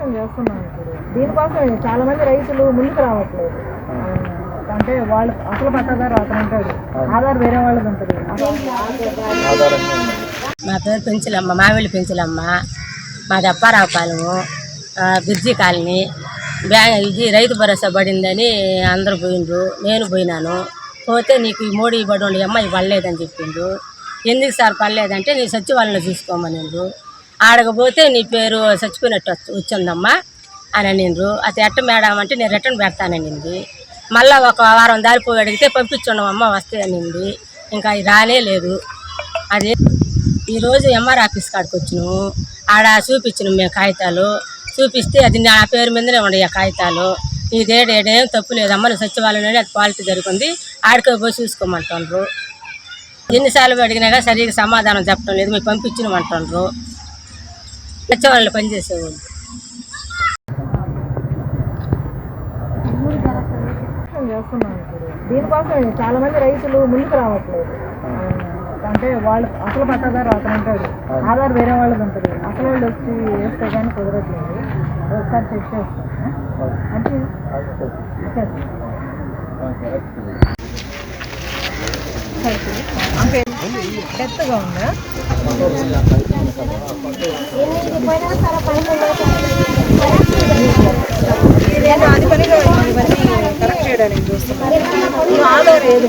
ప్రయత్నం చేస్తున్నాం ఇప్పుడు. దీనికోసం చాలా మంది రైతులు ముందుకు రావట్లేదు. అంటే వాళ్ళు అసలు పట్టదారు అతను ఉంటాడు. ఆధార్ వేరే వాళ్ళది ఉంటుంది. మా పేరు పెంచులమ్మ మామిడి పెంచులమ్మ. మాది అప్పారావుపాలెము బిర్జీ కాలనీ. బ్యా ఇది రైతు భరోసా పడిందని అందరూ పోయిండ్రు. నేను పోయినాను. పోతే నీకు ఈ మోడీ పడి ఉండే అమ్మ ఇవి పడలేదని చెప్పిండ్రు. ఎందుకు సార్ పడలేదంటే నీ సచివాలయంలో చూసుకోమనిండ్రు. ఆడకపోతే నీ పేరు చచ్చిపోయినట్టు వచ్చిందమ్మా అని అనిండ్రు. అది ఎట్ట మేడం అంటే నేను రిటర్న్ పెడతాననింది మళ్ళీ ఒక వారం దారిపోయి అడిగితే పంపించుండమమ్మ వస్తే అనింది. ఇంకా అది రానే లేదు. అది ఈరోజు ఎంఆర్ ఆఫీస్ కాడికి వచ్చినాము ఆడ చూపించినాం మేము కాగితాలు. చూపిస్తే అది నా పేరు మీదనే ఉన్నాయి ఆ కాగితాలు. ఇదేడేడేం తప్పు లేదమ్మా నువ్వు సచివాలయంలోనే అది క్వాలిటీ జరుగుతుంది ఆడికి పోయి చూసుకోమంటుండ్రు. ఎన్నిసార్లు అడిగినా సరిగ్గా సమాధానం చెప్పడం లేదు. మీరు పంపించినమంటుండ్రు సచివాలయంలో పనిచేసేవాళ్ళు చేస్తున్నాం ఇప్పుడు దీనికోసం చాలా మంది రైతులు ముందుకు రావట్లేదు. అంటే వాళ్ళు అసలు పట్టాదారు అతను ఉంటాడు. ఆధార్ వేరే వాళ్ళది ఉంటుంది. అసలు వాళ్ళు వచ్చి వేస్తే కానీ కుదరట్లేదు. ఒకసారి చెక్ చేస్తాను. అంటే సరే. అంటే డెత్గా ఉందా? నేను అది పనిగా ఇవన్నీ కరెక్ట్ చేయడానికి చూస్తున్నాను ఆలో లేదు